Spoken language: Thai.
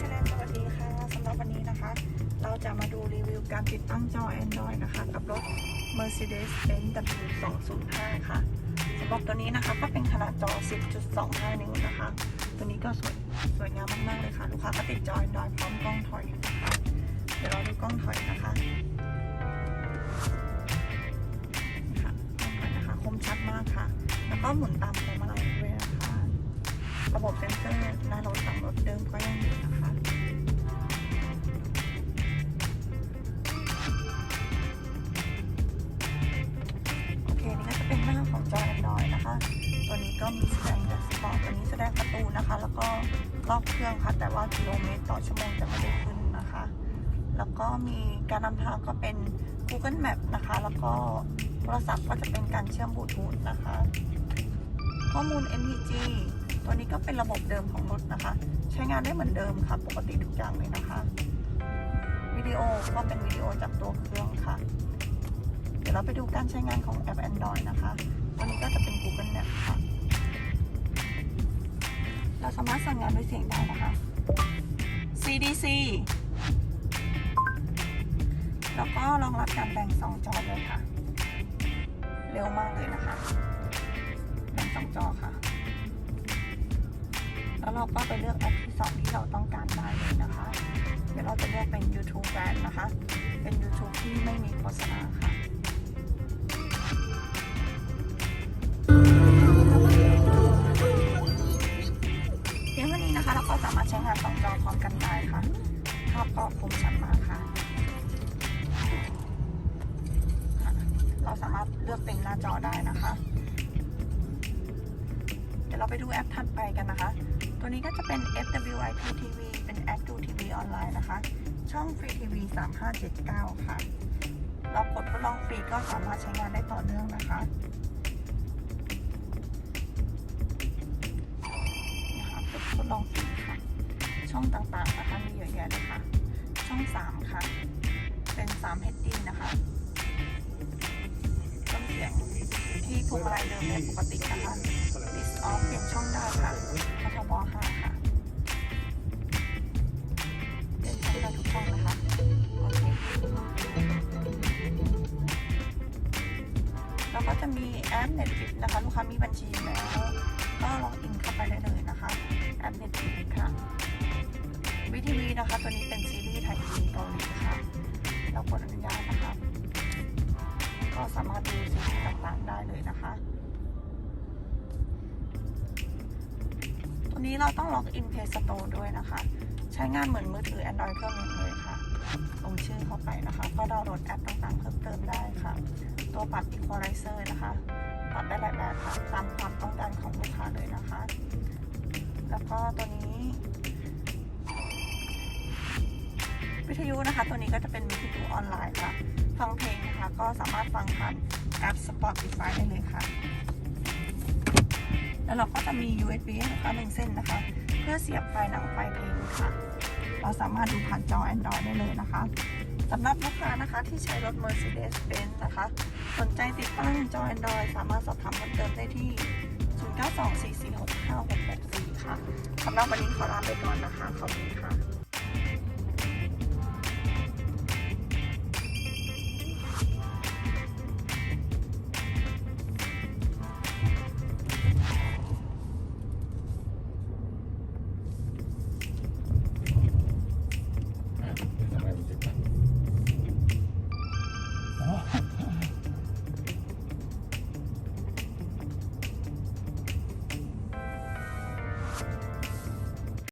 ชแนลสวัสดีค่ะสำหรับวันนี้นะคะ เราจะมาดูรีวิวการติดตั้งจอ Android นะคะ กับรถ Mercedes-Benz W205 ค่ะสำหรับตัวนี้นะคะก็เป็นขนาดจอ 10.25 นิ้วนะคะ ตัวนี้ก็สวยสวยงามมากๆเลยค่ะ ลูกค้าก็ติดจอ Android พร้อมกล้องถอยนะคะเดี๋ยวเราดูกล้องถอยนะคะนี่ค่ะกล้องถอยนะคะ คมชัดมากค่ะ แล้วก็หมุนตาม บบเซ็นเซอร์หน้ารถหลังรถเดิมก็ยังอยู่นะคะโอเคนี่ก็จะเป็นหน้าของจอ Android นะคะ ตัวนี้ก็มีแสดงแดชบอร์ดตัวนี้แสดงประตูนะคะ แล้วก็รอบเครื่องค่ะ แต่ว่ากิโลเมตรต่อชั่วโมงจะไม่ได้ขึ้นนะคะ แล้วก็มีการนำทางก็เป็น Google Map นะคะ แล้วก็โทรศัพท์ก็จะเป็นการเชื่อมบลูทูธนะคะ ข้อมูล NPG ตัวนี้ก็เป็นระบบเดิมของรถนะคะ ใช้งานได้เหมือนเดิมค่ะ ปกติทุกอย่างเลยนะคะ วิดีโอก็เป็นวิดีโอจากตัวเครื่องค่ะ เดี๋ยวเราไปดูการใช้งานของแอป Android นะคะ ตัวนี้ก็จะเป็น Google Map ค่ะ เราสามารถสั่งงานด้วยเสียงได้นะคะ CDC แล้วก็รองรับการแบ่งสองจอเลยค่ะ เร็วมากเลยนะคะ แบ่งสองจอค่ะ แล้วเราก็ไปเลือกแอปที่สองที่เราต้องการได้เลยนะคะ เดี๋ยวเราจะเลือกเป็น YouTube Brand นะคะ เป็น YouTube ที่ไม่มีโฆษณาค่ะเพียงเท่านี้นะคะ เราก็สามารถใช้งานสองจอพร้อมกันได้ค่ะภาพก็คมชัดมากค่ะ เราสามารถเลือกเป็นหน้าจอได้นะคะ เดี๋ยวเราไปดูแอปถัดไปกันนะคะ ตัวนี้ก็จะเป็น FWIP TV เป็นแอปดูทีวีออนไลน์นะคะ ช่องฟรีทีวี3579 ค่ะ เรากดทดลองฟรีก็สามารถใช้งานได้ต่อเนื่องนะคะนะคะกดทดลองฟรีค่ะ ช่องต่างๆนะคะมีเยอะแยะเลยค่ะ ช่อง 3 ค่ะ เป็น 3 HD นะคะเครื่องเสียงที่พวงมาลัยเดิมเนี่ยปกตินะคะ ก็จะมีแอป Netflix นะคะ ลูกค้ามีบัญชีแล้ว ก็ล็อกอินเข้าไปได้เลยนะคะ แอป Netflix ค่ะวิทีวีนะคะ ตัวนี้เป็นซีรีส์ไทยจีนเกาหลีค่ะเรากดอนุญาตนะคะ ก็สามารถดูซีรีส์ต่างๆได้เลยนะคะ ตัวนี้เราต้องล็อกอิน Play Store ด้วยนะคะ ใช้งานเหมือนมือถือ Android เครื่องหนึงเลยค่ะ ลงชื่อเข้าไปนะคะ ก็ดาวน์โหลดแอปต่างๆ เพิ่มเติมได้ค่ะ ตัวปรับ Equalizer นะคะ ปรับได้หลายแบบค่ะ ตามความต้องการของลูกค้าเลยนะคะ แล้วก็ตัวนี้วิทยุนะคะ ตัวนี้ก็จะเป็นวิทยุออนไลน์ค่ะ ฟังเพลงนะคะ ก็สามารถฟังผ่านแอป Spotify ได้เลยค่ะ แล้วเราก็จะมี USB ให้ลูกค้าหนึ่งเส้นนะคะ พื่อเสียบไฟหนังไฟเพลงค่ะ เราสามารถดูผ่านจอ Android ได้เลยนะคะสำหรับลูกค้านะคะที่ใช้รถ Mercedes-Benz นะคะ สนใจติดตั้งจอ Android สามารถสอบถามเพิ่มเติมได้ที่ 0924465664 ค่ะสำหรับวันนี้ขอลาไปก่อนนะคะ ขอบคุณค่ะ